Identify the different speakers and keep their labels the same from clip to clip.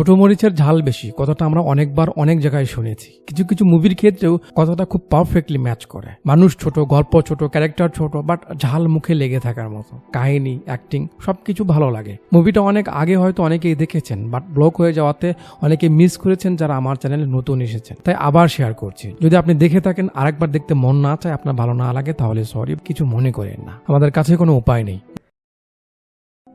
Speaker 1: ছোট মরিচের ঝাল বেশি, কথাটা আমরা অনেকবার অনেক জায়গায় শুনেছি। কিছু কিছু মুভির ক্ষেত্রেও কথাটা খুব পারফেক্টলি ম্যাচ করে। মানুষ ছোট, গল্প ছোট ক্যারেক্টার ছোট বাট ঝাল মুখে লেগে থাকার মতো। কাহিনী অ্যাক্টিং সবকিছু ভালো লাগে। মুভিটা অনেক আগে হয়তো অনেকেই দেখেছেন বাট ব্লক হয়ে যাওয়াতে অনেকে মিস করেছেন যারা আমার চ্যানেলে নতুন এসেছেন। তাই আবার শেয়ার করছি। যদি আপনি দেখে থাকেন, আরেকবার দেখতে মন না চায়, আপনার ভালো না লাগে, তাহলে সরি কিছু মনে করেন না। আমাদের কাছে কোনো উপায় নেই।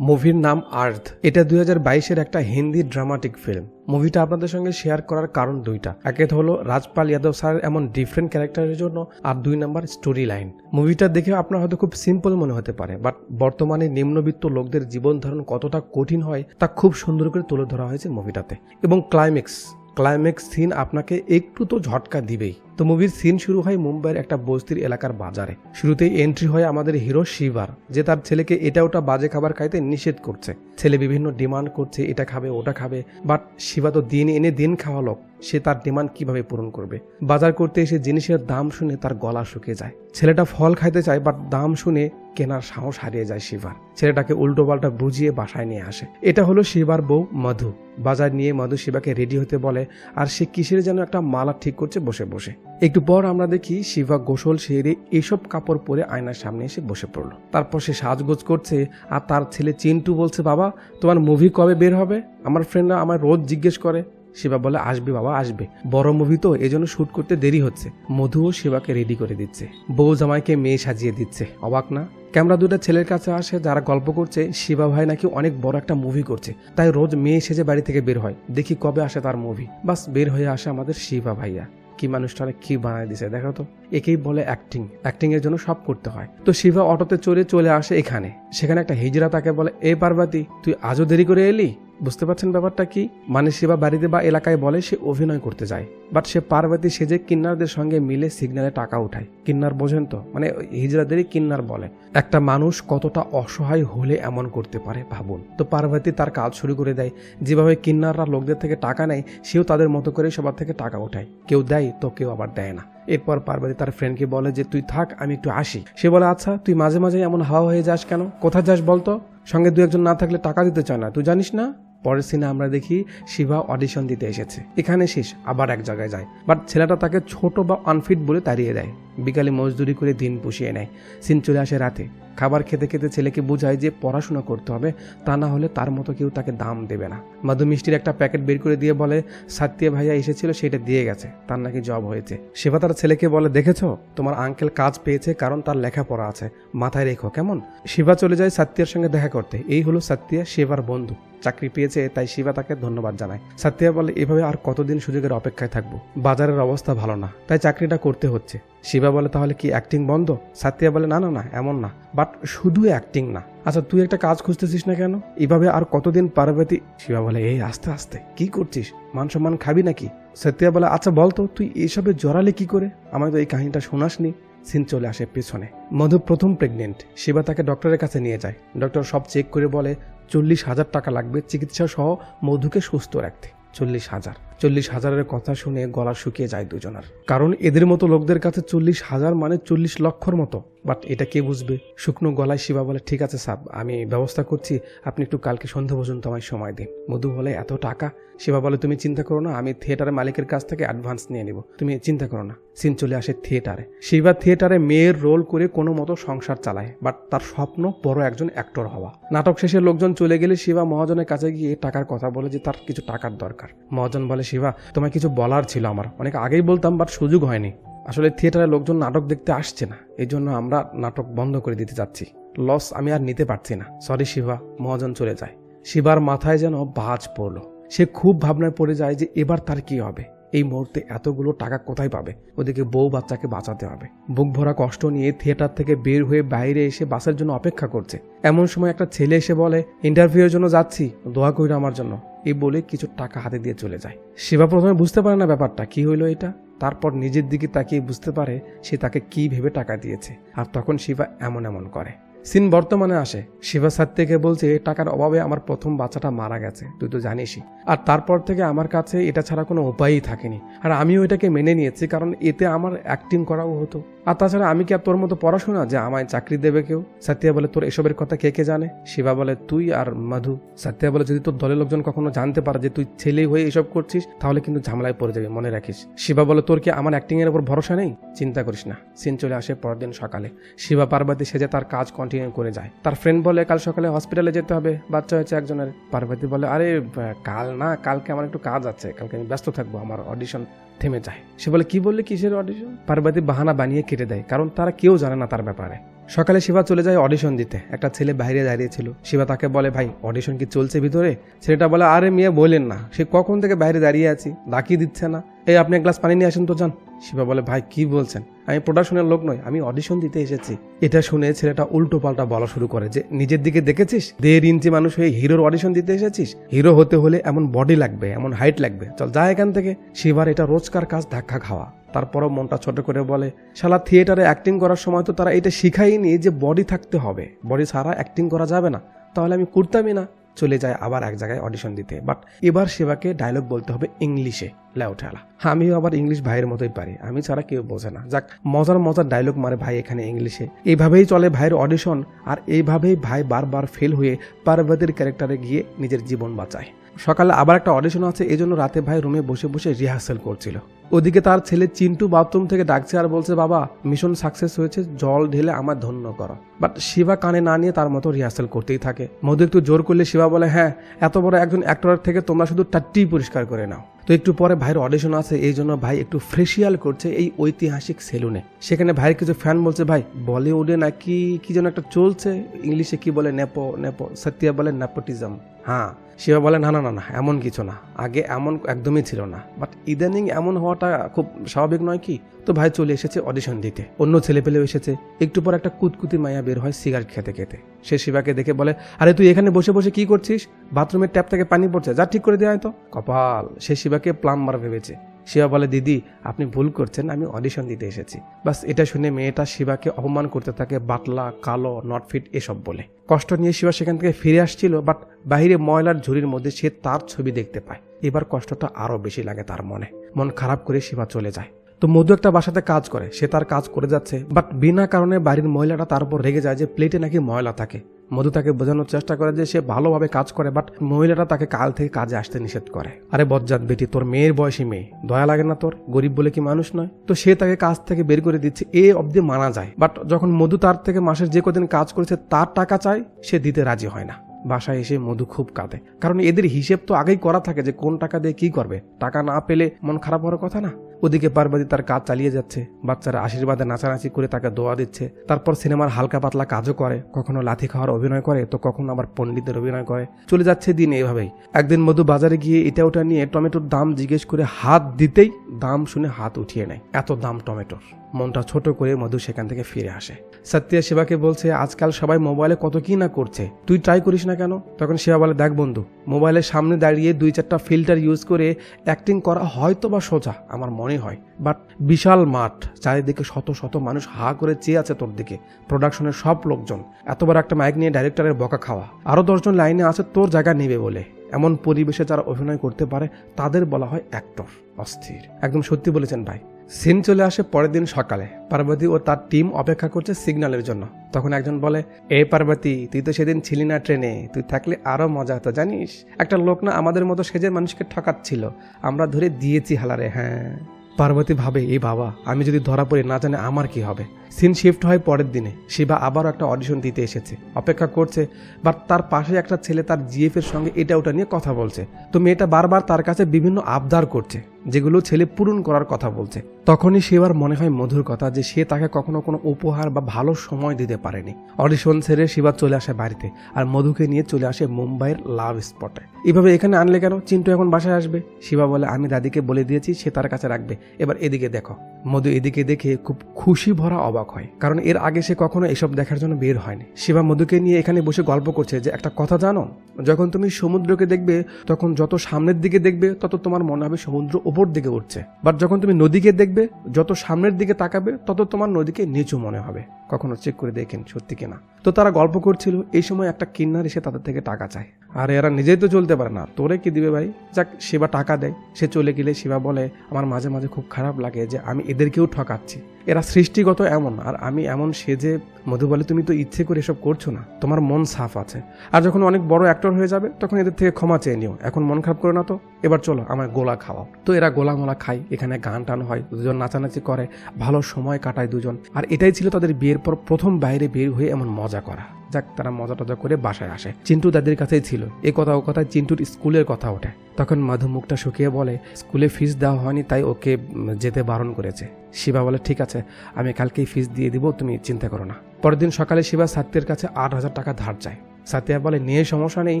Speaker 2: মুভির নাম আর্থ। এটা দুই হাজার বাইশের একটা হিন্দি ড্রামাটিক ফিল্ম মুভিটা আপনাদের সঙ্গে শেয়ার করার কারণ দুইটা। একে হলো রাজপাল যাদব স্যার এমন ডিফারেন্ট ক্যারেক্টারের জন্য আর দুই নাম্বার স্টোরি লাইন মুভিটা দেখে আপনার হয়তো খুব সিম্পল মনে হতে পারে বাট বর্তমানে নিম্নবিত্ত লোকদের জীবন ধারণ কতটা কঠিন হয় তা খুব সুন্দর করে তুলে ধরা হয়েছে মুভিটাতে। এবং ক্লাইম্যাক্স ক্লাইম্যাক্স সিন আপনাকে একটু তো ঝটকা দিবেই। তো মুভির সিন শুরু হয় মুম্বাইয়ের একটা বস্তির এলাকার বাজারে। শুরুতেই এন্ট্রি হয় আমাদের হিরো শিবার, যে তার ছেলেকে এটা ওটা বাজে খাবার খাইতে নিষেধ করছে। ছেলে বিভিন্ন ডিমান্ড করছে, এটা খাবে, ওটা খাবে বাট শিবা তো দিন এনে দিন খাওয়া লোক, সে তার ডিমান্ড কীভাবে পূরণ করবে? বাজার করতে এসে জিনিসের দাম শুনে তার গলা শুকিয়ে যায়। ছেলেটা ফল খাইতে চায় বাট দাম শুনে কেনার সাহস হারিয়ে যায় শিবার। ছেলেটাকে উল্টো পাল্টা বুঝিয়ে বাসায় নিয়ে আসে। এটা হলো শিবার বউ মধু। বাজার নিয়ে মধু শিবাকে রেডি হতে বলে, আর সে কিসের যেন একটা মালা ঠিক করছে বসে বসে। একটু পর আমরা দেখি শিবা গোসল সেরে এসব কাপড় পরে আয়নার সামনে এসে বসে পড়ল। তারপর সে সাজগোজ করছে, আর তার ছেলে চিন্টু বলছে, বাবা, তোমার মুভি কবে বের হবে? আমার ফ্রেন্ডরা আমার রোজ জিজ্ঞেস করে। শিবা বলে, আসবে বাবা, আসবে। বড় মুভি তো, এজন্য শ্যুট করতে দেরি হচ্ছে। মধুও শিবাকে রেডি করে দিচ্ছে। বউ জামাইকে মেয়ে সাজিয়ে দিচ্ছে। অবাক না? ক্যামেরা দুটো ছেলের কাছে আসে, যারা গল্প করছে। শিবা ভাই নাকি অনেক বড় একটা মুভি করছে। তাই রোজ মেয়ে সেজে বাড়ি থেকে বের হয়। দেখি কবে আসে তার মুভি বাস, বের হয়ে আসে আমাদের শিবা ভাইয়া। কি মানুষটা কি বানায় দিছে দেখো তো। একেই বলে অ্যাক্টিং অ্যাক্টিং এর জন্য সব করতে হয়। তো শিবা অটোতে চড়ে চলে আসে এখানে। সেখানে একটা হিজরা তাকে বলে, এ পার্বতী, তুই আজও দেরি করে এলি? বুঝতে পারছেন ব্যাপারটা কি? মানে শিবা বাড়িতে বা এলাকায় বলে সে অভিনয় করতে যায়। বাট সে পার্বতী সেজে কিন্নারদের সঙ্গে মিলে সিগন্যালে টাকা উঠায়। কিন্নার বোঝেন তো? মানে ওই হিজড়াদেরই কিন্নার বলে। একটা মানুষ কতটা অসহায় হলে এমন করতে পারে ভাবুন। তো পার্বতী তার কাজ শুরু করে দেয়। যেভাবে কিন্নাররা লোকদের থেকে টাকা নেয়, সেও তাদের মতো করে সবার থেকে টাকা উঠায়। কেউ দেয় তো কেউ আবার দেয় না। এরপর পার্বতী তার ফ্রেন্ডকে বলে যে, তুই থাক, আমি একটু আসি। সে বলে আচ্ছা তুই মাঝে মাঝে এমন হাওয়া হয়ে যাস কেন? কোথায় যাস বলতো? সঙ্গে দু একজন না থাকলে টাকা দিতে চায় না। তুই জানিস না? পরের সিনে আমরা দেখি শিবা অডিশন দিতে এসেছে। এখানে শেষ, আবার এক জায়গায় যায়। বাট ছেলেটা তাকে ছোট বা আনফিট বলে তাড়িয়ে দেয়। বিকালে মজদুরি করে দিন পুষিয়ে নেয়। সিন চলে আসে রাতে। খাবার খেতে খেতে ছেলেকে বোঝায় যে পড়াশোনা করতে হবে, তা না হলে তার মতো কেউ তাকে দাম দেবে না। মাধু মিষ্টির একটা প্যাকেট বের করে দিয়ে বলে, সাত্তিয়া ভাইয়া এসেছিল, সেটা দিয়ে গেছে। তার নাকি জব হয়েছে। সেবা তার ছেলেকে বলে, দেখেছ? তোমার আঙ্কেল কাজ পেয়েছে, কারণ তার লেখাপড়া আছে। মাথায় রেখো, কেমন? শিবা চলে যায় সাত্তিয়ার সঙ্গে দেখা করতে। এই হলো সাত্তিয়া সেবার বন্ধু। চাকরি পেয়েছে, তাই শিবা তাকে ধন্যবাদ জানায়। সাত্তিয়া বলে, এভাবে আর কতদিন সুযোগের অপেক্ষায় থাকব? বাজারের অবস্থা ভালো না, তাই চাকরিটা করতে হচ্ছে। শিবা বলে, তাহলে কি অ্যাক্টিং বন্ধ? সাতিয়া বলে, না না না, এমন না। বাট শুধু অ্যাক্টিং না। আচ্ছা তুই একটা কাজ খুঁজতেছিস না কেন? এভাবে আর কতদিন পার্বতী শিবা বলে, এই, আস্তে আস্তে, কি করছিস? মান সম্মান খাবি নাকি? সত্যিয়া বলে আচ্ছা বলতো তুই এসবে জড়ালে কি করে? আমায় তো এই কাহিনীটা শোনাসনি। সিন চলে আসে পেছনে। মধু প্রথম প্রেগনেন্ট শিবা তাকে ডক্টরের কাছে নিয়ে যায়। ডক্টর সব চেক করে বলে, চল্লিশ হাজার টাকা লাগবে চিকিৎসা সহ মধুকে সুস্থ রাখতে। চল্লিশ হাজার। চল্লিশ হাজারের কথা শুনে গলা শুকিয়ে যায় দুজনার। কারণ এদের মতো লোকদের কাছে চল্লিশ হাজার মানে চল্লিশ লক্ষর মতো। বাট এটা কে বুঝবে? শুকনো গলায় শিবা বলে, ঠিক আছে সাব, আমি ব্যবস্থা করছি, আপনি একটু কালকে সন্ধ্যা পর্যন্ত আমায় সময় দিন। মধু বলে, এত টাকা? শিবা বলে, তুমি চিন্তা করো না, আমি থিয়েটারের মালিকের কাছ থেকে অ্যাডভান্স নিয়ে নিব। তুমি চিন্তা করো না, সিন চলে আসে থিয়েটারে। শিবা থিয়েটারে মেয়ের রোল করে কোনো মতো সংসার চালায়, বাট তার স্বপ্ন বড় একজন অ্যাক্টর হওয়া। নাটক শেষে লোকজন চলে গেলে শিবা মহাজনের কাছে গিয়ে টাকার কথা বলে যে তার কিছু টাকার দরকার। মহাজন বলে শিবা, তোমায় কিছু বলার ছিল আমার। অনেক আগেই বলতাম, বাট সুযোগ হয়নি। আসলে থিয়েটারে লোকজন নাটক দেখতে আসছে না। এই জন্য আমরা নাটক বন্ধ করে দিতে যাচ্ছি লস আমি আর নিতে পারছি না। সরি, শিবা, মহাজন চলে যায়। শিবার মাথায় যেন বাজ পড়ল। সে খুব ভাবনায় পড়ে যায় যে এবার তার কি হবে? এই মুহূর্তে এতগুলো টাকা কোথায় পাবে? ওদিকে বউ বাচ্চাকে বাঁচাতে হবে। বুক ভরা কষ্ট নিয়ে থিয়েটার থেকে বের হয়ে বাইরে এসে বাসের জন্য অপেক্ষা করছে। এমন সময় একটা ছেলে এসে বলে, ইন্টারভিউয়ের জন্য যাচ্ছি। দোয়া কইরা আমার জন্য। এই বলে কিছু টাকা হাতে দিয়ে চলে যায়। শিবা প্রথমে বুঝতে পারে না ব্যাপারটা, কি হইল এটা? তারপর নিজের দিকে তাকিয়ে বুঝতে পারে সে তাকে কি ভেবে টাকা দিয়েছে, আর তখন শিবা এমন এমন করে। সিন বর্তমানে আসে শিবা থেকে বলছে, টাকার অভাবে আমার প্রথম বাচ্চাটা মারা গেছে, তুই তো জানিসই। আর তারপর থেকে আমার কাছে এটা ছাড়া কোনো উপায়ই থাকেনি। আর আমিও এটাকে মেনে নিয়েছি, কারণ এতে আমার অ্যাক্টিং করাও হতো। আর তাছাড়া আমি কি আর তোর মতো পড়াশোনা? যে আমায় চাকরি দেবে কেউ? সাতিয়া বলে, তোর এসবের কথা কে কে জানে? শিবা বলে, তুই আর মাধু। সাতিয়া বলে, যদি তোর দলের লোকজন কখনো জানতে পারে যে তুই ছেলে হয়ে এসব করছিস, তাহলে কিন্তু ঝামেলায় পড়ে যাবে, মনে রাখিস। শিবা বলে, তোর কি আমার অ্যাক্টিং এর উপর ভরসা নেই? চিন্তা করিস না। সিন চলে আসে পরের দিন সকালে। শিবা পার্বতী সেজে তার কাজ কন্টিনিউ করে যায়। তার ফ্রেন্ড বলে, কাল সকালে হসপিটালে যেতে হবে। বাচ্চা হয়েছে একজনের। পার্বতী বলে, আরে কাল না, কালকে আমার একটু কাজ আছে। কালকে আমি ব্যস্ত থাকব, আমার অডিশন থেমে যায়। সে বলে, কি বললে কিসের অডিশন পার্বতী বাহানা বানিয়ে কেটে দেয়, কারণ তারা কেউ জানে না তার ব্যাপারে। সকালে শিবা চলে যায় অডিশন দিতে। একটা ছেলে বাইরে দাঁড়িয়ে ছিল। শিবা তাকে বলে, ভাই অডিশন কি চলছে ভিতরে? ছেলেটা বলে, আরে মেয়ে, বলেন না। সে কখন থেকে বাইরে দাঁড়িয়ে আছি? ডাকিয়ে দিচ্ছে না। এই আপনি এক গ্লাস পানি নিয়ে আসেন তো, যান। শিবা বলে, ভাই, কি বলছেন? আমি প্রোডাকশনের লোক নই, আমি অডিশন দিতে এসেছি। এটা শুনে ছেলেটা উল্টো পাল্টা বলা শুরু করে যে, নিজের দিকে দেখেছিস? দেড় ইঞ্চি মানুষ হয়ে হিরোর অডিশন দিতে এসেছিস? হিরো হতে হলে এমন বডি লাগবে, এমন হাইট লাগবে। চল, যা এখান থেকে। শিবার এটা রোজকার কাজ ধাক্কা খাওয়া। তারপরও মনটা ছোট করে বলে, শালা থিয়েটারে অ্যাক্টিং করার সময় তো তারা এটা শিখাইনি যে বডি থাকতে হবে। বডি ছাড়া অ্যাক্টিং করা যাবে না। তাহলে আমি করতামই না। চলে যায় আবার এক জায়গায় অডিশন দিতে। বাট এবার সেবাকে ডায়লগ বলতে হবে ইংলিশে লেউঠালা আমিও আবার ইংলিশ ভাইয়ের মতোই পারি, আমি ছাড়া কেউ বোঝে না। যাক, মজার মজার ডায়লগ মারে ভাই এখানে ইংলিশে। এইভাবেই চলে ভাইয়ের অডিশন আর এইভাবেই ভাই বারবার ফেল হয়ে পার্বতীর ক্যারেক্টারে গিয়ে নিজের জীবন বাঁচায়। সকালে আবার একটা অডিশন আছে এই জন্য রাতে ভাই রুমে বসে বসে রিহার্সেল করছিল। ওদিকে তার ছেলে চিন্টু বাথরুম থেকে ডাকছে আর বলছে, বাবা মিশন সাকসেস হয়েছে, জল ঢেলে আমার ধন্য করো। বাট শিবা কানে না নিয়ে তার মতো রিহার্সেল করতেই থাকে। মধু একটু জোর করলে শিবা বলে হ্যাঁ এত বড় একজন অ্যাক্টরের থেকে তোমরা শুধু টাট্টি পরিষ্কার করে নাও। তো একটু পরে ভাইয়ের অডিশন আছে, এই জন্য ভাই একটু ফ্রেশিয়াল করছে এই ঐতিহাসিক সেলুনে সেখানে ভাইয়ের কিছু ফ্যান বলছে, ভাই বলিউডে নাকি কি যেন একটা চলছে? ইংলিশে কি বলে, নেপো নেপো, সত্যিয়া বলে, নেপোটিজম। হ্যাঁ। শিবা বলে, না না না না, এমন কিছু না। আগে এমন একদমই ছিল না। বাট ইদানিং এমন হওয়াটা খুব স্বাভাবিক নয় কি? তো ভাই চলে এসেছে অডিশন দিতে। অন্য ছেলে পেলেও এসেছে। একটু পর একটা কুতকুতি মায়া বের হয় সিগারেট খেতে খেতে। সে শিবাকে দেখে বলে, আরে, তুই এখানে বসে বসে কি করছিস? বাথরুমের ট্যাপ থেকে পানি পড়ছে। যা ঠিক করে দেয় তো কপাল। সে শিবাকে প্লাম্বার ভেবেছে। শিবা বলে, দিদি, আপনি ভুল করছেন, আমি অডিশন দিতে এসেছি। বাস, এটা শুনে মেয়েটা শিবাকে অপমান করতে থাকে বাটলা কালো নট ফিট এসব বলে। কষ্ট নিয়ে শিবা সেখান থেকে ফিরে আসছিল, বাট বাইরে ময়লার ঝুড়ির মধ্যে সে তার ছবি দেখতে পায়। এবার কষ্টটা আরও বেশি লাগে তার মনে। মন খারাপ করে শিবা চলে যায়। তো মধু একটা বাসাতে কাজ করে, সে তার কাজ করে যাচ্ছে, বাট বিনা কারণে বাড়ির মহিলাটা তার উপর রেগে যায় যে প্লেটে নাকি ময়লা থাকে। মধু তাকে বোঝানোর চেষ্টা করে যে সে ভালোভাবে কাজ করে বাট মহিলাটা তাকে কাল থেকে কাজে আসতে নিষেধ করে। আরে বজ্জাত বেটি, তোর মেয়ের বয়সী মেয়ে। দয়া লাগে না তোর? গরিব বলে কি মানুষ নয়? তো সে তাকে কাজ থেকে বের করে দিচ্ছে, এ অবধি মানা যায়। বাট যখন মধু তার থেকে মাসের যে কদিন কাজ করেছে, তার টাকা চায়, সে দিতে রাজি হয় না। বাসায় এসে মধু খুব কাঁদে। কারণ এদের হিসেব তো আগেই করা থাকে যে কোন টাকা দিয়ে কি করবে। টাকা না পেলে মন খারাপ হওয়ার কথা না? ওদিকে পার্বতী তার কাজ চালিয়ে যাচ্ছে। বাচ্চারা আশীর্বাদে নাচানাচি করে তাকে দোয়া দিচ্ছে। তারপর সিনেমার হালকা পাতলা কাজও করে। কখনো লাথি খাওয়ার অভিনয় করে, তো কখনো আবার পণ্ডিতের অভিনয় করে। চলে যাচ্ছে দিন এভাবেই। একদিন মধু বাজারে গিয়ে এটা ওটা নিয়ে টমেটোর দাম জিজ্ঞেস করে হাত দিতেই দাম শুনে হাত উঠিয়ে নেয়। এত দাম টমেটোর। মনটা ছোট করে মধু সেখান থেকে ফিরে আসে। সত্যিয়া শিবাকে বলছে, আজকাল সবাই মোবাইলে কত কি না করছে। তুই ট্রাই করিস না কেন? তখন শিবা বলে, দেখ বন্ধু মোবাইলের সামনে দাঁড়িয়ে দুই চারটা ফিল্টার ইউজ করে অ্যাক্টিং করা হয়তো বা সোজা, আমার মনে হয়। বাট বিশাল মাঠ, চারিদিকে শত শত মানুষ হা করে চেয়ে আছে তোর দিকে। প্রোডাকশনের সব লোকজন, এতবার একটা মাইক নিয়ে ডাইরেক্টরের বকা খাওয়া। আরও দশজন লাইনে আছে, তোর জায়গা নেবে বলে। এমন পরিবেশে যারা অভিনয় করতে পারে, তাদের বলা হয় অ্যাক্টর অস্থির। একদম সত্যি বলেছেন ভাই। সিন চলে আসে পরের দিন সকালে। পার্বতী ও তার টিম অপেক্ষা করছে সিগন্যালের জন্য। তখন একজন বলে, এ পার্বতী, তুই তো সেদিন ছিলি না ট্রেনে তুই থাকলে আরও মজা হতো, জানিস? একটা লোক না আমাদের মতো সেজের মানুষকে ঠকাচ্ছিল। আমরা ধরে দিয়েছি হালারে হ্যাঁ। পার্বতী ভাবে এই বাবা, আমি যদি ধরা পড়ি, না জানে আমার কি হবে? সিন শিফট হয় পরের দিনে। শিবা আবারও একটা অডিশন দিতে এসেছে। অপেক্ষা করছে বাট তার পাশে একটা ছেলে তার জিএফ এর সঙ্গে এটা ওটা নিয়ে কথা বলছে। তো মেয়েটা বারবার তার কাছে বিভিন্ন আবদার করছে, যেগুলো ছেলে পূরণ করার কথা বলছে। তখনই সেবার মনে হয় মধুর কথা যে সে তাকে কখনো কোনো উপহার বা ভালো সময় দিতে পারেনি। অডিশন ছেড়ে শিবা চলে আসে বাড়িতে আর মধুকে নিয়ে চলে আসে মুম্বাইয়ের লাভ স্পটে এভাবে এখানে আনলে কেন? চিন্টু এখন বাসায় আসবে। শিবা বলে, আমি দাদিকে বলে দিয়েছি, সে তার কাছে রাখবে। এবার এদিকে দেখো। মধু এদিকে দেখে খুব খুশি ভরা অবাক হয়, কারণ এর আগে সে কখনো এসব দেখার জন্য বের হয়নি। শিবা মধুকে নিয়ে এখানে বসে গল্প করছে যে, একটা কথা জানো? যখন তুমি সমুদ্রকে দেখবে, তখন যত সামনের দিকে দেখবে, তত তোমার মনে হবে সমুদ্র ওপর দিকে উঠছে। বাট যখন তুমি নদীকে দেখবে, যত সামনের দিকে তাকাবে, তত তোমার নদীকে নিচু মনে হবে। কখনো চেক করে দেখেন সত্যি কিনা? তো তারা গল্প করছিল, এই সময় একটা কিন্নার এসে তাদের থেকে টাকা চায়। আর, এরা নিজেই তো চলতে পারে না। তোরে কি দিবে ভাই? যাক, শিবা টাকা দেয়। সে চলে গেলে শিবা বলে, আমার মাঝে মাঝে খুব খারাপ লাগে যে, আমি এদেরকেও ঠকাচ্ছি। এরা সৃষ্টিগত এমন, আর আমি এমন সেজে মধু বলে তুমি তো ইচ্ছে করে এসব করছ না। তোমার মন সাফ আছে। আর যখন অনেক বড় অ্যাক্টর হয়ে যাবে, তখন এদের থেকে ক্ষমা চেয়ে নিও। এখন মন খারাপ করে না তো। এবার চলো আমার গোলা খাওয়াও। তো এরা গোলা মোলা খায়, এখানে গান টান হয়, দুজন নাচানাচি করে, ভালো সময় কাটায় দুজন। আর এটাই ছিল তাদের বিয়ের পর প্রথম বাইরে বের হয়ে এমন মজা করা। যাক, তারা মজা টজা করে বাসায় আসে। চিন্টু তাদের কাছেই ছিল। এ কথা ও কথা চিন্টুর স্কুলের কথা ওঠে। তখন মাধু মুখটা শুকিয়ে বলে, স্কুলে ফিস দেওয়া হয়নি, তাই ওকে যেতে বারণ করেছে। শিবা বলে, ঠিক আছে, আমি কালকেই ফিস দিয়ে দিব, তুমি চিন্তা করো না। পরের দিন সকালে শিবা সাত্যের কাছে আট হাজার টাকা ধার চায়। সাতিয়া বলে, নিয়ে সমস্যা নেই,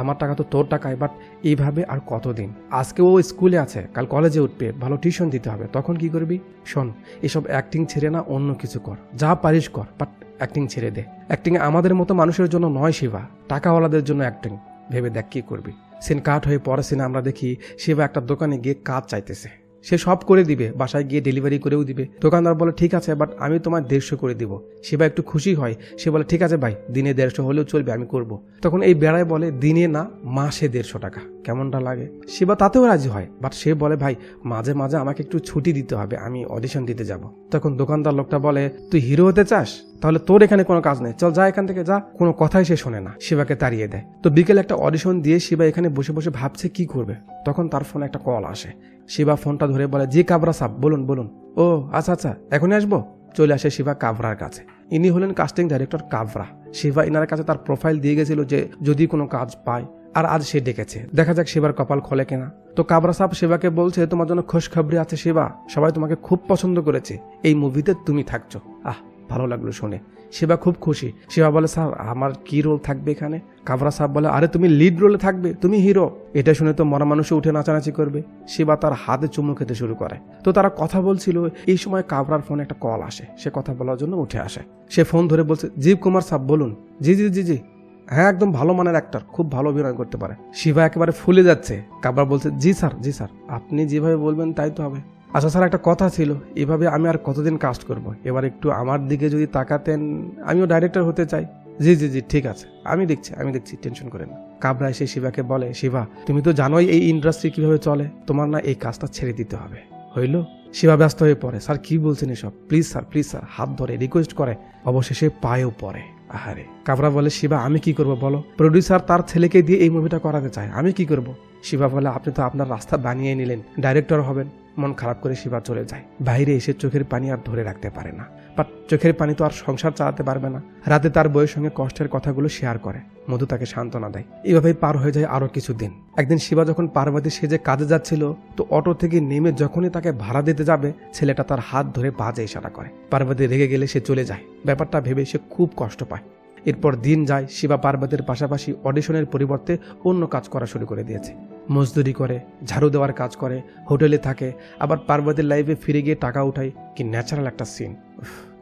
Speaker 2: আমার টাকা তো তোর টাকায় বাট এইভাবে আর কতদিন? আজকে ও স্কুলে আছে, কাল কলেজে উঠবে, ভালো টিউশন দিতে হবে, তখন কি করবি? শোন, এসব অ্যাক্টিং ছেড়ে না, অন্য কিছু কর, যা পারিস কর বাট অ্যাক্টিং ছেড়ে দে। অ্যাক্টিং আমাদের মতো মানুষের জন্য নয় শিবা, টাকাওয়ালাদের জন্য অ্যাক্টিং ভেবে দেখ কি করবি। সিন কাট হয়ে পরে সিনে আমরা দেখি, শিবা একটা দোকানে গিয়ে কাজ চাইতেছে। সে সব করে দিবে, বাসায় গিয়ে ডেলিভারি করেও দিবে। দোকানদার বলে, ঠিক আছে বাট আমি তোমার দেড়শো করে দিব। শিবা একটু খুশি হয়। সে বলে, ঠিক আছে ভাই, দিনে দেড়শো হলেও চলবে, আমি করব। তখন এই বেড়ায় বলে, দিনে না, মাসে দেড়শো টাকা। কেমনটা লাগে? শিবা তাতেও রাজি হয় বাট সে বলে, ভাই, মাঝে মাঝে আমাকে একটু ছুটি দিতে হবে, আমি অডিশন দিতে যাব। তখন দোকানদার লোকটা বলে, তুই হিরো হতে চাস? তাহলে তোর এখানে কোনো কাজ নেই। চল যা এখান থেকে, যা। কোনো কথাই সে শোনে না, শিবাকে তাড়িয়ে দেয়। তো বিকেলে একটা অডিশন দিয়ে শিবা এখানে বসে বসে ভাবছে কি করবে। তখন তার ফোনে একটা কল আসে। শিবা ফোনটা ধরে বলে, জি, কাবরা সাহ বলুন বলুন। ও আচ্ছা আচ্ছা এখনই আসব? চলে আসে শিবা কাবরার কাছে। ইনি হলেন কাস্টিং ডাইরেক্টর কাবরা। শিবা ইনার কাছে তার প্রোফাইল দিয়ে গেছিল যে, যদি কোনো কাজ পায়, আর আজ সে ডেকেছে, দেখা যাক শিবার কপাল খোলে কিনা। তো কাবরা সাহেব শিবাকে বলছে, তোমার জন্য খোশখবরি আছে শিবা, সবাই তোমাকে খুব পছন্দ করেছে, এই মুভিতে তুমি থাকছো। আহ, ভালো লাগল শুনে। শিবা খুব খুশি। শিবা বলে, স্যার, আমার কি রোল থাকবে এখানে? কাবরা সাহেব বলে, আরে, তুমি লিড রোলে থাকবে, তুমি হিরো এটা শুনে তো মরা মানুষে উঠে নাচানাচি করবে। শিবা তার হাতে চুমু খেতে শুরু করে। তো তারা কথা বলছিল, এই সময় কাবরার ফোনে একটা কল আসে। সে কথা বলার জন্য উঠে আসে। সে ফোন ধরে বলছে জীব কুমার সাহেব, বলুন। জি জি জি জি। হ্যাঁ একদম ভালো মানের অ্যাক্টর খুব ভালো অভিনয় করতে পারে। শিবা একেবারে ফুলে যাচ্ছে। কাবরা বলছে, জি, স্যার জি, স্যার, আপনি যেভাবে বলবেন তাই তো হবে। আচ্ছা স্যার, একটা কথা ছিল। এভাবে আমি আর কতদিন কাস্ট করব? এবার একটু আমার দিকে যদি তাকাতেন, আমিও ডাইরেক্টর হতে চাই। জি জি জি, ঠিক আছে। আমি দেখছি আমি দেখছি টেনশন করেন না। কাবরা এসে শিবাকে বলে, শিবা, তুমি তো জানোই এই ইন্ডাস্ট্রি কীভাবে চলে। তোমার না এই কাজটা ছেড়ে দিতে হবে। হইল। শিবা ব্যস্ত হয়ে পড়ে। স্যার, কি বলছেন এসব? প্লিজ স্যার প্লিজ স্যার হাত ধরে রিকোয়েস্ট করে। অবশেষে পায়েও পড়ে। আহারে, কাবরা বলে, শিবা, আমি কি করব বলো? প্রডিউসার তার ছেলেকে দিয়ে এই মুভিটা করাতে চায়। আমি কি করব? শিবা বলে, আপনি তো আপনার রাস্তা বানিয়ে নিলেন। ডাইরেক্টর হবেন। মন খারাপ করে শিবা চলে যায়। বাইরে এসে চোখের পানি আর ধরে রাখতে পারে না। বাট চোখের পানি তো আর সংসার চালাতে পারবে না। রাতে তার বইয়ের সঙ্গে কষ্টের কথাগুলো শেয়ার করে। মধু তাকে সান্ত্বনা দেয়। এইভাবেই পার হয়ে যায় আরও কিছুদিন। একদিন শিবা যখন পার্বতী সেজে কাজে যাচ্ছিল, তো অটো থেকে নেমে যখনই তাকে ভাড়া দিতে যাবে, ছেলেটা তার হাত ধরে বাজে ইশারা করে। পার্বতী রেগে গেলে সে চলে যায়। ব্যাপারটা ভেবে সে খুব কষ্ট পায়। এরপর দিন যায় শিবা পার্বতীর পাশাপাশি অডিশনের পরিবর্তে অন্য কাজ করা শুরু করে দিয়েছে। মজদুরি করে, ঝাড়ু দেওয়ার কাজ করে, হোটেলে থাকে, আবার পার্বতীর লাইফে ফিরে গিয়ে টাকা উঠায়। কি ন্যাচারাল একটা সিন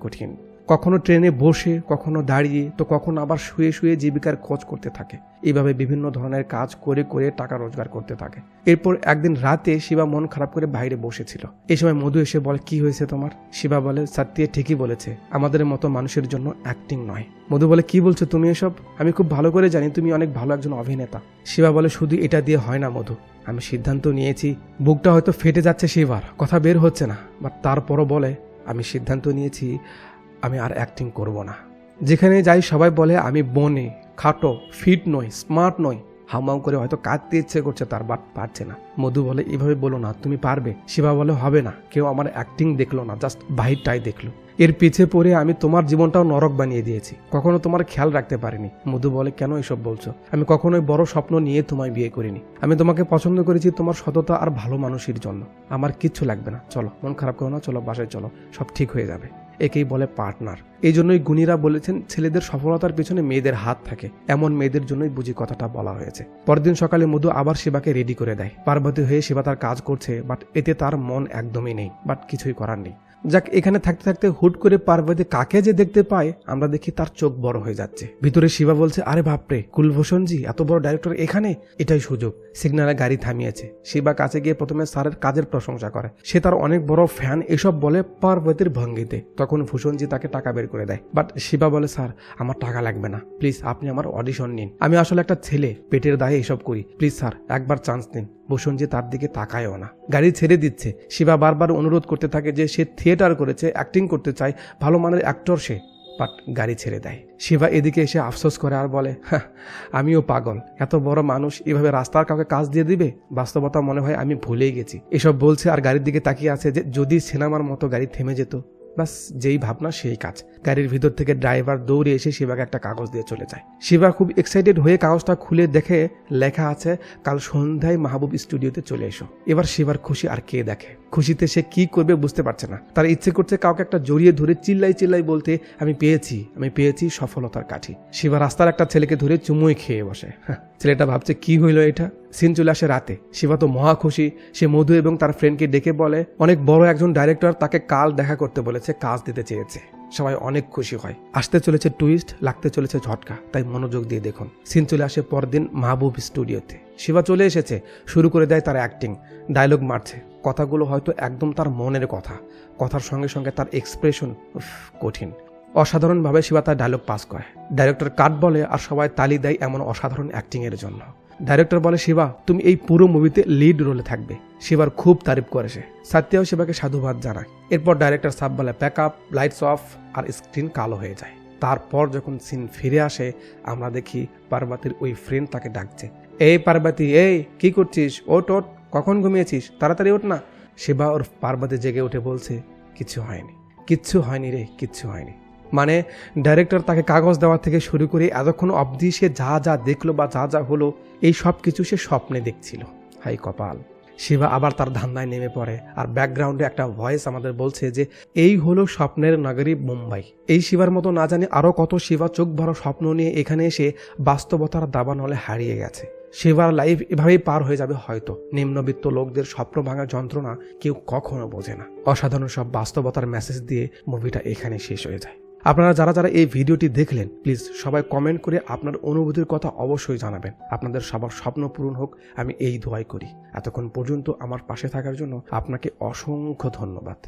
Speaker 2: কঠিন। কখনো ট্রেনে বসে, কখনো দাঁড়িয়ে, তো কখনো আবার শুয়ে শুয়ে জীবিকার খোঁজ করতে থাকে। এইভাবে বিভিন্ন ধরনের কাজ করে করে টাকা রোজগার করতে থাকে। এরপর একদিন রাতে শিবা মন খারাপ করে বাইরে বসেছিল। এই সময় মধু এসে বলে, কি হয়েছে তোমার? শিবা বলে সত্যি ঠিকই বলেছে। আমাদের মতো মানুষের জন্য অ্যাক্টিং নয়। মধু বলে, কি বলছো তুমি এসব? আমি খুব ভালো করে জানি, তুমি অনেক ভালো একজন অভিনেতা। শিবা বলে, শুধু এটা দিয়ে হয় না মধু। আমি সিদ্ধান্ত নিয়েছি, বুকটা হয়তো ফেটে যাচ্ছে সেবার কথা বের হচ্ছে না। বাট তারপরও বলে, আমি সিদ্ধান্ত নিয়েছি আমি আর অ্যাক্টিং করব না। যেখানে যাই সবাই বলে, আমি বনে, খাটো ফিট নই স্মার্ট নই। হামাম করে হয়তো কাঁদতে ইচ্ছে করছে, তার বাট পারছে না। মধু বলে, এভাবে বলো না, তুমি পারবে। শিবা বলে, হবে না, কেউ আমার অ্যাক্টিং দেখল না জাস্ট বাহিরটাই দেখল। এর পিছে পড়ে আমি তোমার জীবনটাও নরক বানিয়ে দিয়েছি। কখনো তোমার খেয়াল রাখতে পারিনি। মধু বলে, কেন এসব বলছো? আমি কখনোই বড় স্বপ্ন নিয়ে তোমায় বিয়ে করিনি। আমি তোমাকে পছন্দ করেছি তোমার সততা আর ভালো মানুষের জন্য। আমার কিচ্ছু লাগবে না। চলো, মন খারাপ করো না, চলো, বাসায় চলো। সব ঠিক হয়ে যাবে। একেই বলে পার্টনার। এই জন্যই গুণীরা বলেছেন, ছেলেদের সফলতার পেছনে মেয়েদের হাত থাকে। এমন মেয়েদের জন্যই বুঝি কথাটা বলা হয়েছে। পরদিন সকালে মধু আবার শিবাকে রেডি করে দেয়। পার্বতী হয়ে শিবা তার কাজ করছে বাট এতে তার মন একদমই নেই বাট কিছুই করার নেই। যাক, এখানে থাকতে থাকতে হুট করে পার্বতী কাকে যে দেখতে পায়, আমরা দেখি তার চোখ বড় হয়ে যাচ্ছে। ভিতরে শিবা বলছে, আরে বাপরে কুলভূষণজি এত বড় ডাইরেক্টর এখানে? এটাই সুযোগ। সিগনালে গাড়ি থামিয়েছে। শিবা কাছে গিয়ে প্রথমে স্যারের কাজের প্রশংসা করে। সে তার অনেক বড় ফ্যান এসব বলে পার্বতীর ভঙ্গিতে। তখন ভূষণজি তাকে টাকা বের করে দেয়। বাট শিবা বলে, স্যার, আমার টাকা লাগবে না। প্লিজ আপনি আমার অডিশন নিন। আমি আসলে একটা ছেলে, পেটের দায়ে এসব করি। প্লিজ স্যার, একবার চান্স দিন। বসুঞ্জি তার দিকে তাকায়ও না। গাড়ি ছেড়ে দিচ্ছে। শিবা বারবার অনুরোধ করতে থাকে যে সে থিয়েটার করেছে অ্যাক্টিং করতে চায় ভালো মানের অ্যাক্টর সে। বাট গাড়ি ছেড়ে দেয়। শিবা এদিকে এসে আফসোস করে আর বলে "হ্যাঁ, আমিও পাগল। এত বড় মানুষ এভাবে রাস্তার কাউকে কাজ দিয়ে দিবে? বাস্তবতা মনে হয় আমি ভুলেই গেছি। এসব বলছে আর গাড়ির দিকে তাকিয়ে আছে যে যদি সিনেমার মতো গাড়ি থেমে যেত বাস, যেই ভাবনা সেই কাজ। গাড়ির ভিতর থেকে ড্রাইভার দৌড়ে এসে শিবাকে একটা কাগজ দিয়ে চলে যায়। শিবা খুব এক্সাইটেড হয়ে কাগজটা খুলে দেখে লেখা আছে, কাল সন্ধ্যায় মাহবুব স্টুডিওতে চলে এসো। এবার শিবার খুশি আর কে দেখে? খুশিতে সে কি করবে বুঝতে পারছে না। তার ইচ্ছে করছে কাউকে একটা জড়িয়ে ধরে চিল্লাই চিল্লাই বলতে আমি পেয়েছি আমি পেয়েছি সফলতার কাঠি। শিবা রাস্তার একটা ছেলেকে ধরে চুমুই খেয়ে বসে। হ্যাঁ, ছেলেটা ভাবছে কি হইল এটা? সিন চলে আসে রাতে। শিবা তো মহা খুশি। সে মধু এবং তার ফ্রেন্ডকে ডেকে বলে অনেক বড় একজন ডাইরেক্টর তাকে কাল দেখা করতে বলেছে কাজ দিতে চেয়েছে। সবাই অনেক খুশি হয়। আসতে চলেছে টুইস্ট লাগতে চলেছে ঝটকা তাই মনোযোগ দিয়ে দেখুন। সিন চলে আসে পরদিন মাহবুব স্টুডিওতে শিবা চলে এসেছে শুরু করে দেয় তার অ্যাক্টিং ডায়লগ মারছে। কথাগুলো হয়তো একদম তার মনের কথা, কথার সঙ্গে সঙ্গে তার এক্সপ্রেশন কঠিন। অসাধারণভাবে শিবা তার ডায়লগ পাস করে। ডাইরেক্টর কাট বলে আর সবাই তালি দেয় এমন অসাধারণ অ্যাক্টিং এর জন্য। ডাইরেক্টর বলে, শিবা, তুমি এই পুরো মুভিতে লিড রোলে থাকবে। শিবার খুব তারিফ করে সে সাত্যাও শিবাকে সাধুবাদ জানায়। এরপর ডাইরেক্টর সাব বলে প্যাক আপ লাইটস অফ আর স্ক্রিন কালো হয়ে যায়। তারপর যখন সিন ফিরে আসে, আমরা দেখি পার্বতীর ওই ফ্রেন্ড তাকে ডাকছে। এই পার্বতী, এই, কি করছিস? ওট ওট কখন ঘুমিয়েছিস? তাড়াতাড়ি ওঠ না। শিবা ওর পার্বতী জেগে উঠে বলছে কিছু হয়নি, কিচ্ছু হয়নি রে, কিচ্ছু হয়নি। মানে ডাইরেক্টর তাকে কাগজ দেওয়া থেকে শুরু করে এতক্ষণ অবধি সে যা যা দেখল বা যা যা হলো, এই সব কিছু সে স্বপ্নে দেখছিল। হাই কপাল। শিবা আবার তার ধান্দায় নেমে পড়ে আর ব্যাকগ্রাউন্ডে একটা ভয়েস আমাদের বলছে যে, এই হলো স্বপ্নের নগরী মুম্বাই। এই শিবার মতো না জানি আরও কত শিবা চোখ ভরা স্বপ্ন নিয়ে এখানে এসে বাস্তবতার দাবানলে হারিয়ে গেছে। শিবার লাইফ এভাবেই পার হয়ে যাবে হয়তো। নিম্নবিত্ত লোকদের স্বপ্ন ভাঙা যন্ত্রণা কেউ কখনো বোঝে না। অসাধারণ সব বাস্তবতার মেসেজ দিয়ে মুভিটা এখানে শেষ হয়ে যায়। আপনারা যারা যারা এই ভিডিওটি দেখলেন প্লিজ সবাই কমেন্ট করে আপনার অনুভূতির কথা অবশ্যই জানাবেন। আপনাদের সবার স্বপ্ন পূরণ হোক, আমি এই দোয়াই করি। এতক্ষণ পর্যন্ত আমার পাশে থাকার জন্য আপনাকে অসংখ্য ধন্যবাদ।